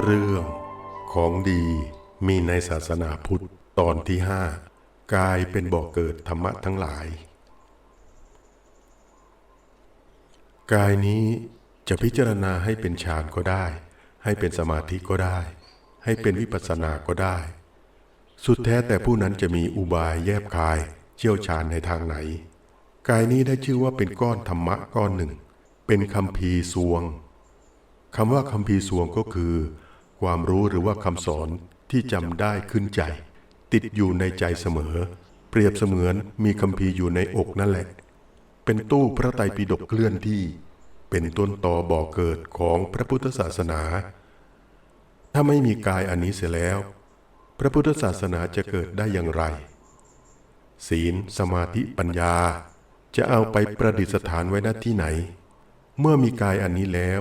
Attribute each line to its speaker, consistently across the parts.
Speaker 1: เรื่องของดีมีในศาสนาพุทธตอนที่ห้ากายเป็นบ่อกเกิดธรรมะทั้งหลาย กายนี้จะพิจารณาให้เป็นฌานก็ได้ ให้เป็นสมาธิก็ได้ ให้เป็นวิปัสสนาก็ได้ สุดแท้แต่ผู้นั้นจะมีอุบายแยบกาย เชี่ยวชาญในทางไหน กายนี้ได้ชื่อว่าเป็นก้อนธรรมะก้อนหนึ่ง เป็นคำพีร์สวงคำว่าคำพีร์สวงก็คือ ความรู้หรือว่าคำสอนที่จำได้ขึ้นใจ ติดอยู่ในใจเสมอ เปรียบเสมือนมีคำพีอยู่ในอกนั่นแหละ เป็นตู้พระไตรปิฎกเคลื่อนที่ เป็นต้นต่อบ่อเกิดของพระพุทธศาสนา ถ้าไม่มีกายอันนี้เสียแล้ว พระพุทธศาสนาจะเกิดได้อย่างไร ศีลสมาธิปัญญา จะเอาไปประดิษฐานไว้ณที่ไหน เมื่อมีกายอันนี้แล้ว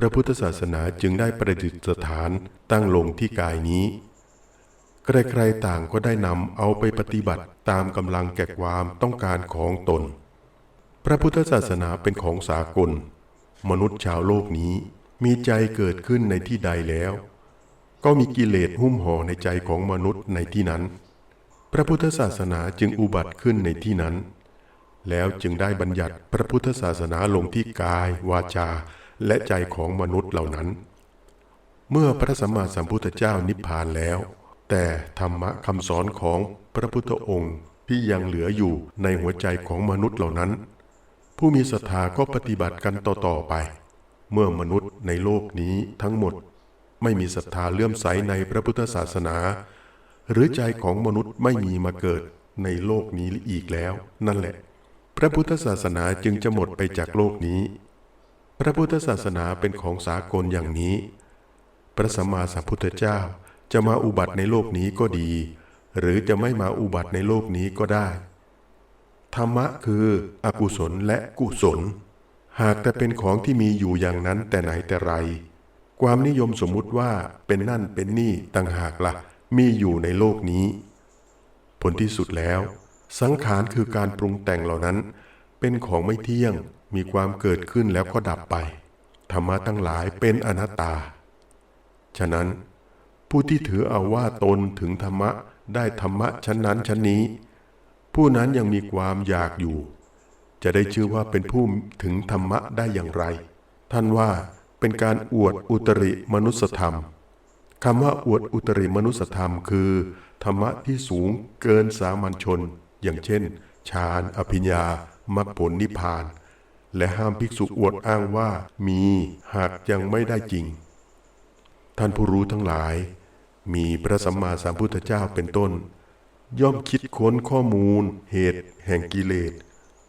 Speaker 1: พระพุทธศาสนาจึงได้ประดิษฐานตั้งลงที่กายนี้ ใครๆต่างก็ได้นำเอาไปปฏิบัติตามกำลังแก่ความต้องการของตน พระพุทธศาสนาเป็นของสากล มนุษย์ชาวโลกนี้มีใจเกิดขึ้นในที่ใดแล้ว ก็มีกิเลสหุ้มห่อในใจของมนุษย์ในที่นั้น พระพุทธศาสนาจึงอุบัติขึ้นในที่นั้น แล้วจึงได้บัญญัติพระพุทธศาสนาลงที่กายวาจา และใจของมนุษย์เหล่านั้น เมื่อพระสัมมาสัมพุทธเจ้านิพพานแล้ว แต่ธรรมะคำสอนของพระพุทธองค์ที่ยังเหลืออยู่ในหัวใจของมนุษย์เหล่านั้น ผู้มีศรัทธาก็ปฏิบัติกันต่อๆไป เมื่อมนุษย์ในโลกนี้ทั้งหมด ไม่มีศรัทธาเลื่อมใสในพระพุทธศาสนา หรือใจของมนุษย์ไม่มีมาเกิดในโลกนี้อีกแล้ว นั่นแหละ พระพุทธศาสนาจึงจะหมดไปจากโลกนี้ พระพุทธศาสนาเป็นของสากลอย่างนี้ พระสัมมาสัมพุทธเจ้าจะมาอุบัติในโลกนี้ก็ดี หรือจะไม่มาอุบัติในโลกนี้ก็ได้ ธรรมะคืออกุศลและกุศล หากแต่เป็นของที่มีอยู่อย่างนั้นแต่ไหนแต่ไร ความนิยมสมมุติว่าเป็นนั่นเป็นนี่ต่างหากละ่ะ มีอยู่ในโลกนี้ ผลที่สุดแล้ว สังขารคือการปรุงแต่งเหล่านั้น เป็นของไม่เที่ยง มีความเกิดขึ้นแล้วก็ดับไป ธรรมะทั้งหลายเป็นอนัตตา ฉะนั้นผู้ที่ถือเอาว่าตนถึงธรรมะได้ธรรมะชั้นนั้นชั้นนี้ ผู้นั้นยังมีความอยากอยู่ จะได้ชื่อว่าเป็นผู้ถึงธรรมะได้อย่างไร ท่านว่าเป็นการอวดอุตริมนุสธรรมคำว่าอวดอุตริมนุสธรรมคือ ธรรมะที่สูงเกินสามัญชน อย่างเช่นฌานอภิญญามรรคผลนิพพาน และห้ามภิกษุอวดอ้างว่ามีหากยังไม่ได้จริง ท่านผู้รู้ทั้งหลาย มีพระสัมมาสัมพุทธเจ้าเป็นต้น ย่อมคิดค้นข้อมูล เหตุแห่งกิเลส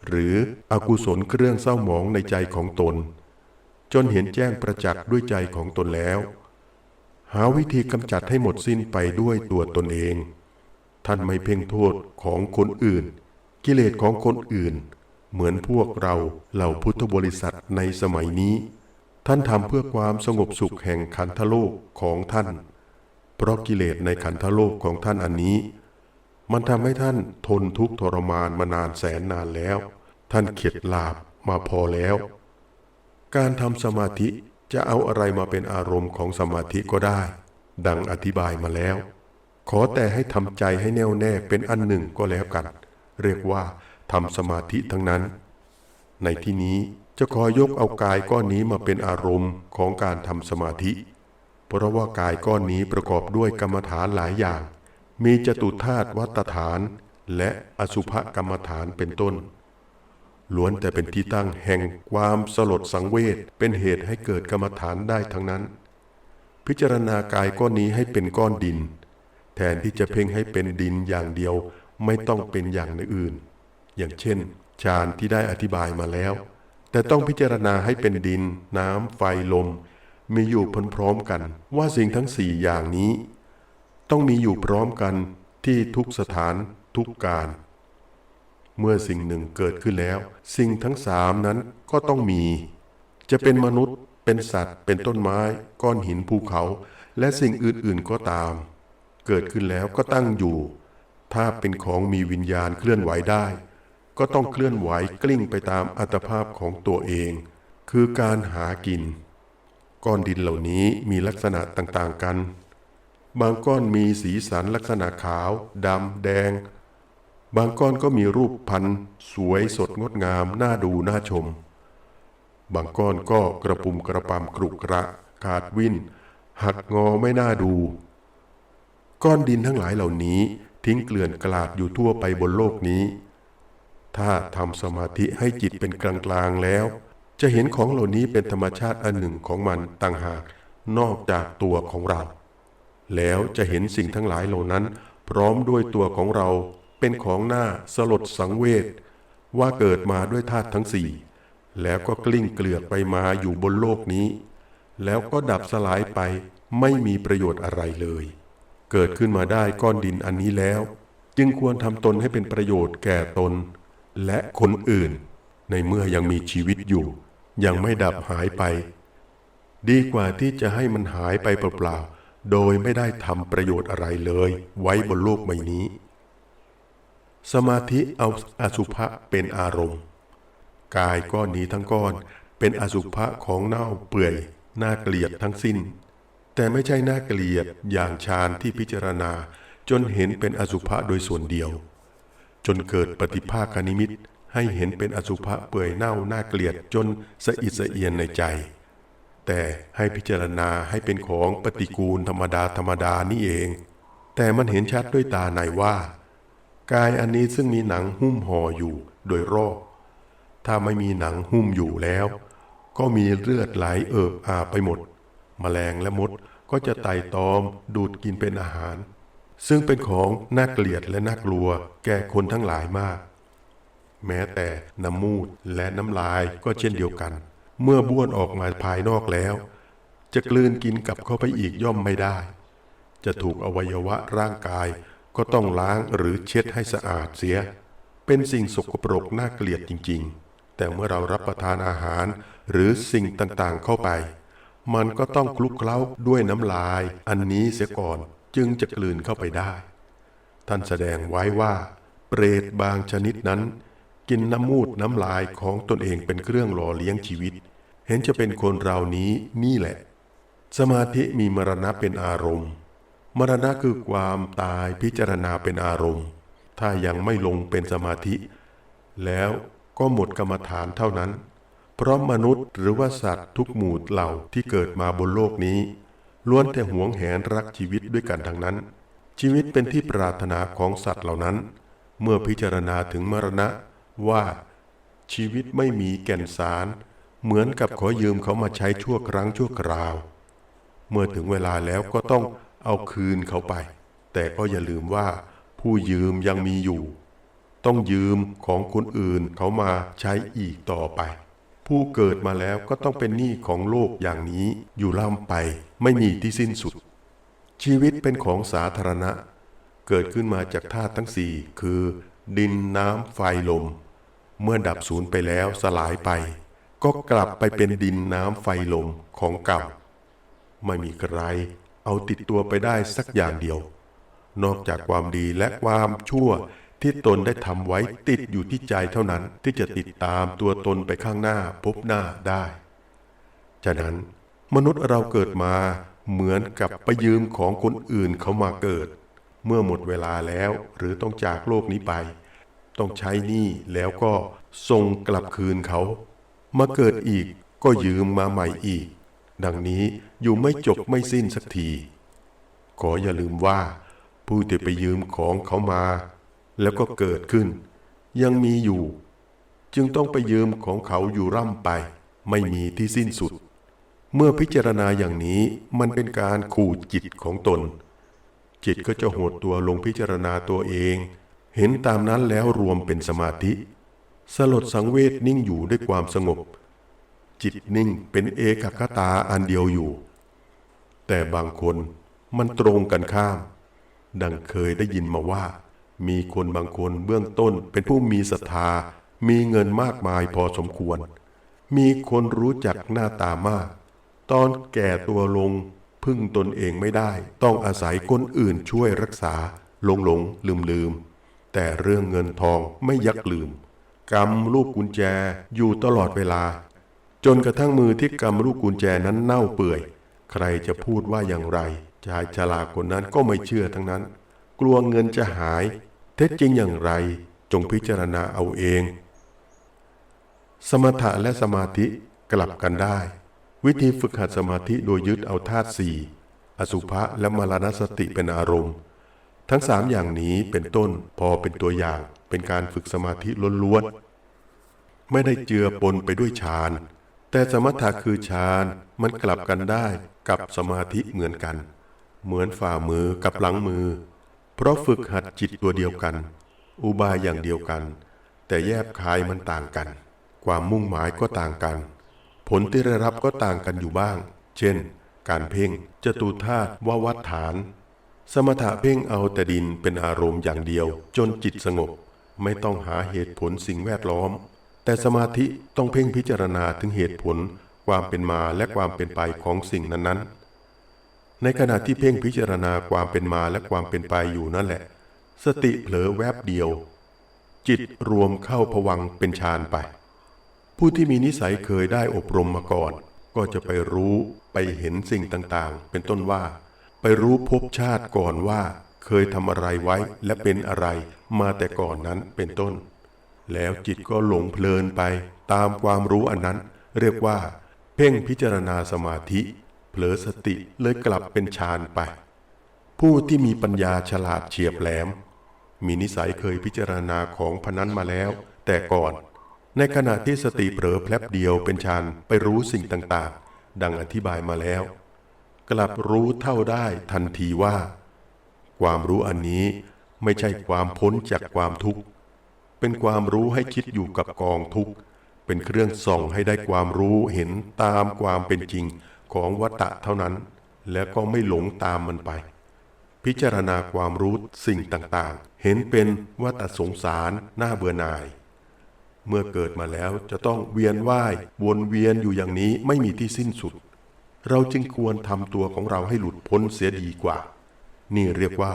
Speaker 1: หรืออกุศลเครื่องเศร้าหมองในใจของตน จนเห็นแจ้งประจักษ์ด้วยใจของตนแล้ว หาวิธีกำจัดให้หมดสิ้นไปด้วยตัวตนเอง ท่านไม่เพ่งโทษของคนอื่น กิเลสของคนอื่น เหมือนพวกเราเหล่าพุทธบริษัทในสมัยนี้ ท่านทำเพื่อความสงบสุขแห่งขันธโลกของท่าน เพราะกิเลสในขันธโลกของท่านอันนี้ มันทำให้ท่านทนทุกข์ทรมานมานานแสนนานแล้ว ท่านเข็ดหลาบมาพอแล้ว การทำสมาธิจะเอาอะไรมาเป็นอารมณ์ของสมาธิก็ได้ ดังอธิบายมาแล้ว ขอแต่ให้ทำใจให้แน่วแน่เป็นอันหนึ่งก็แล้วกัน เรียกว่า ทำสมาธิทั้งนั้น ในที่นี้จะขอยกเอากายก้อนนี้มาเป็นอารมณ์ของการทำสมาธิ เพราะว่ากายก้อนนี้ประกอบด้วยกรรมฐานหลายอย่าง มีจตุธาตุวัตฐาน และอสุภกรรมฐานเป็นต้น ล้วนแต่เป็นที่ตั้งแห่งความสลดสังเวชเป็นเหตุให้เกิดกรรมฐานได้ทั้งนั้น พิจารณากายก้อนนี้ให้เป็นก้อนดิน แทนที่จะเพ่งให้เป็นดินอย่างเดียวไม่ต้องเป็นอย่างอื่น อย่างเช่น ฌานที่ได้อธิบายมาแล้ว แต่ต้องพิจารณาให้เป็นดิน น้ำไฟลม มีอยู่พร้อมๆกันว่าสิ่งทั้งสี่อย่างนี้ ต้องมีอยู่พร้อมกันที่ทุกสถานทุกการ เมื่อสิ่งหนึ่งเกิดขึ้นแล้ว สิ่งทั้งสามนั้นก็ต้องมี จะเป็นมนุษย์เป็นสัตว์ เป็นต้นไม้ ก้อนหินภูเขา และสิ่งอื่นๆก็ตาม เกิดขึ้นแล้วก็ตั้งอยู่ ถ้าเป็นของมีวิญญาณเคลื่อนไหวได้ ก็ต้องเคลื่อนไหวกลิ้งไปตามอัตภาพของตัวเอง คือการหากิน ก้อนดินเหล่านี้มีลักษณะต่างๆกัน บางก้อนมีสีสันลักษณะขาวดำแดง บางก้อนก็มีรูปพันธุ์สวยสดงดงามน่าดูน่าชม บางก้อนก็กระปุ่มกระปำกรุกระขาดวินหักงอไม่น่าดู ก้อนดินทั้งหลายเหล่านี้ทิ้งเกลื่อนกลาดอยู่ทั่วไปบนโลกนี้ ถ้าทำสมาธิให้จิตเป็นกลางๆแล้ว จะเห็นของเหล่านี้เป็นธรรมชาติอันหนึ่งของมันต่างหากนอกจากตัวของเรา แล้วจะเห็นสิ่งทั้งหลายเหล่านั้น พร้อมด้วยตัวของเราเป็นของหน้าสลดสังเวชว่าเกิดมาด้วยธาตุทั้งสี่แล้วก็กลิ้งเกลือกไปมาอยู่บนโลกนี้ แล้วก็ดับสลายไปไม่มีประโยชน์อะไรเลย เกิดขึ้นมาได้ก้อนดินอันนี้แล้ว จึงควรทำตนให้เป็นประโยชน์แก่ตน และคนอื่น ในเมื่อยังมีชีวิตอยู่ ยังไม่ดับหายไป ดีกว่าที่จะให้มันหายไปเปล่าๆโดยไม่ได้ทำประโยชน์อะไรเลย ไว้บนโลกใบนี้ สมาธิเอาอสุภะเป็นอารมณ์ กายก้อนนี้ทั้งก้อนเป็นอสุภะของเน่าเปื่อยน่าเกลียดทั้งสิ้น แต่ไม่ใช่น่าเกลียดอย่างฌานที่พิจารณาจนเห็นเป็นอสุภะโดยส่วนเดียว จนเกิดปฏิภาคนิมิตให้เห็นเป็นอสุภะเปื่อยเน่าน่าเกลียดจนสะอิดสะเอียนในใจ แต่ให้พิจารณาให้เป็นของปฏิกูลธรรมดาธรรมดานี่เอง แต่มันเห็นชัดด้วยตาในว่า กายอันนี้ซึ่งมีหนังหุ้มห่ออยู่โดยรอบถ้าไม่มีหนังหุ้มอยู่แล้ว ก็มีเลือดไหลเอิบอาบไปหมดแมลงและมดก็จะไต่ตอมดูดกินเป็นอาหาร ซึ่งเป็นของน่าเกลียดและน่ากลัว แก่คนทั้งหลายมาก แม้แต่น้ำมูดและน้ำลายก็เช่นเดียวกัน เมื่อบ้วนออกมาภายนอกแล้ว จะกลืนกินกลับเข้าไปอีกย่อมไม่ได้ จะถูกอวัยวะร่างกายก็ต้องล้างหรือเช็ดให้สะอาดเสีย เป็นสิ่งสกปรกน่าเกลียดจริง ๆ แต่เมื่อเรารับประทานอาหารหรือสิ่งต่างๆเข้าไป มันก็ต้องคลุกเคล้าด้วยน้ำลายอันนี้เสียก่อน จึงจะกลืนเข้าไปได้ ท่านแสดงไว้ว่า เปรตบางชนิดนั้น กินน้ำมูดน้ำลายของตนเองเป็นเครื่องหล่อเลี้ยงชีวิต เห็นจะเป็นคนเรานี้นี่แหละ สมาธิมีมรณะเป็นอารมณ์ มรณะคือความตายพิจารณาเป็นอารมณ์ ถ้ายังไม่ลงเป็นสมาธิ แล้วก็หมดกรรมฐานเท่านั้น เพราะมนุษย์หรือว่าสัตว์ทุกหมู่เหล่าที่เกิดมาบนโลกนี้ ล้วนแต่หวงแหนรักชีวิตด้วยกันทั้งนั้น ชีวิตเป็นที่ปรารถนาของสัตว์เหล่านั้น เมื่อพิจารณาถึงมรณะว่า ชีวิตไม่มีแก่นสาร เหมือนกับขอยืมเขามาใช้ชั่วครั้งชั่วคราว เมื่อถึงเวลาแล้วก็ต้องเอาคืนเขาไป แต่ก็อย่าลืมว่า ผู้ยืมยังมีอยู่ ต้องยืมของคนอื่นเขามาใช้อีกต่อไป ผู้เกิดมาแล้วก็ต้องเป็นหนี้ของโลกอย่างนี้อยู่ล่ำไปไม่มีที่สิ้นสุด ชีวิตเป็นของสาธารณะ เกิดขึ้นมาจากธาตุทั้งสี่คือ ดินน้ำไฟลม เมื่อดับสูญไปแล้วสลายไป ก็กลับไปเป็นดินน้ำไฟลมของเก่า ไม่มีใครเอาติดตัวไปได้สักอย่างเดียว นอกจากความดีและความชั่ว ที่ตนได้ทำไว้ติดอยู่ที่ใจเท่านั้นที่จะติดตามตัวตนไปข้างหน้าพบหน้าได้ ฉะนั้น มนุษย์เราเกิดมาเหมือนกับไปยืมของคนอื่นเขามาเกิด เมื่อหมดเวลาแล้วหรือต้องจากโลกนี้ไป ต้องใช้หนี้แล้วก็ส่งกลับคืนเขา มาเกิดอีกก็ยืมมาใหม่อีก ดังนี้อยู่ไม่จบไม่สิ้นสักที ขออย่าลืมว่า ผู้ที่ไปยืมของเขามา แล้วก็เกิดขึ้น ยังมีอยู่ จึงต้องไปยืมของเขาอยู่ร่ำไป ไม่มีที่สิ้นสุด เมื่อพิจารณาอย่างนี้มันเป็นการขู่จิตของตน จิตก็จะหดตัวลงพิจารณาตัวเอง เห็นตามนั้นแล้วรวมเป็นสมาธิ สลดสังเวชนิ่งอยู่ด้วยความสงบ จิตนิ่งเป็นเอกคตาอันเดียวอยู่ แต่บางคนมันตรงกันข้าม ดังเคยได้ยินมาว่า มีคนบางคนเบื้องต้นเป็นผู้มีศรัทธา มีเงินมากมายพอสมควร มีคนรู้จักหน้าตามาก ตอนแก่ตัวลงพึ่งตนเองไม่ได้ ต้องอาศัยคนอื่นช่วยรักษา หลงหลงลืมลืมแต่เรื่องเงินทองไม่ยักลืมกำลูกกุญแจอยู่ตลอดเวลา จนกระทั่งมือที่กำลูกกุญแจนั้นเน่าเปื่อย ใครจะพูดว่าอย่างไรชายชราคนนั้นก็ไม่เชื่อทั้งนั้น กลัวเงินจะหาย ท็จจริงอย่างไรจงพิจารณาเอาเอง สมถะและสมาธิกลับกันได้ วิธีฝึกหัดสมาธิโดยยึดเอาธาตุสี่อสุภะและมรณสติเป็นอารมณ์ ทั้งสามอย่างนี้เป็นต้นพอเป็นตัวอย่างเป็นการฝึกสมาธิล้วนๆไม่ได้เจือปนไปด้วยฌาน แต่สมถะคือฌานมันกลับกันได้กับสมาธิเหมือนกัน เหมือนฝ่ามือกับหลังมือ เพราะฝึกหัดจิตตัวเดียวกัน อุบายอย่างเดียวกัน แต่แยบคายมันต่างกัน ความมุ่งหมายก็ต่างกัน ผลที่ได้รับก็ต่างกันอยู่บ้าง เช่น การเพ่งจตุธาตุววัฏฐาน สมถะเพ่งเอาแต่ดินเป็นอารมณ์อย่างเดียว จนจิตสงบ ไม่ต้องหาเหตุผลสิ่งแวดล้อม แต่สมาธิต้องเพ่งพิจารณาถึงเหตุผล ความเป็นมาและความเป็นไปของสิ่งนั้นๆ ในขณะที่เพ่งพิจารณาความเป็นมาและความเป็นไปอยู่นั่นแหละ สติเผลอแวบเดียว จิตรวมเข้าผวังเป็นฌานไป ผู้ที่มีนิสัยเคยได้อบรมมาก่อน ก็จะไปรู้ไปเห็นสิ่งต่างๆ เป็นต้นว่า ไปรู้ภพชาติก่อนว่า เคยทำอะไรไว้และเป็นอะไรมาแต่ก่อนนั้นเป็นต้น แล้วจิตก็หลงเพลินไปตามความรู้อันนั้น เรียกว่า เพ่งพิจารณาสมาธิ เผลอสติเลยกลับเป็นฌานไป ผู้ที่มีปัญญาฉลาดเฉียบแหลม มีนิสัยเคยพิจารณาของพนันมาแล้ว แต่ก่อน ในขณะที่สติเผลอแพลบเดียวเป็นฌานไปรู้สิ่งต่างๆ ดังอธิบายมาแล้ว กลับรู้เท่าได้ทันทีว่า ความรู้อันนี้ไม่ใช่ความพ้นจากความทุกข์ เป็นความรู้ให้คิดอยู่กับกองทุกข์ เป็นเครื่องส่องให้ได้ความรู้เห็นตามความเป็นจริง ของวัตตะเท่านั้น แล้วก็ไม่หลงตามมันไป พิจารณาความรู้สิ่งต่างๆ เห็นเป็นวัตสงสารน่าเบื่อหน่าย เมื่อเกิดมาแล้วจะต้องเวียนว่ายวนเวียนอยู่อย่างนี้ไม่มีที่สิ้นสุด เราจึงควรทำตัวของเราให้หลุดพ้นเสียดีกว่า นี่เรียกว่า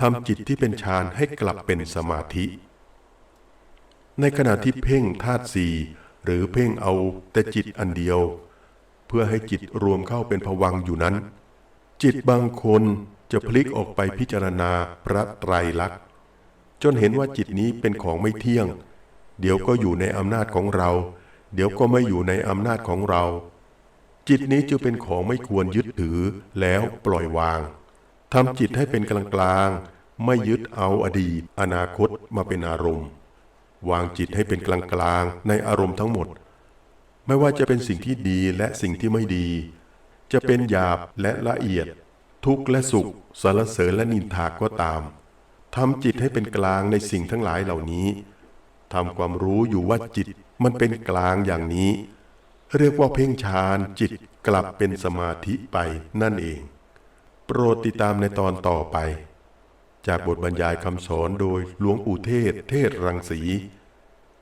Speaker 1: ทำจิตที่เป็นฌานให้กลับเป็นสมาธิ ในขณะที่เพ่งธาตุสี่หรือเพ่งเอาแต่จิตอันเดียว เพื่อให้จิตรวมเข้าเป็นผวังอยู่นั้น จิตบางคนจะพลิกออกไปพิจารณาพระไตรลักษณ์จนเห็นว่าจิตนี้เป็นของไม่เที่ยง เดี๋ยวก็อยู่ในอำนาจของเรา เดี๋ยวก็ไม่อยู่ในอำนาจของเรา จิตนี้จะเป็นของไม่ควรยึดถือแล้วปล่อยวางทำจิตให้เป็นกลางกลางไม่ยึดเอาอดีต อนาคตมาเป็นอารมณ์ วางจิตให้เป็นกลางกลางในอารมณ์ทั้งหมด ไม่ว่าจะเป็นสิ่งที่ดีและสิ่งที่ไม่ดี จะเป็นหยาบและละเอียด ทุกข์และสุขสารเสริญและนินทาก็ตามทำจิตให้เป็นกลางในสิ่งทั้งหลายเหล่านี้ทำความรู้อยู่ว่าจิตมันเป็นกลางอย่างนี้ เรียกว่าเพ่งฌานจิตกลับเป็นสมาธิไปนั่นเอง โปรดติดตามในตอนต่อไป จากบทบรรยายคำสอนโดยหลวงปู่เทศเทศรังสี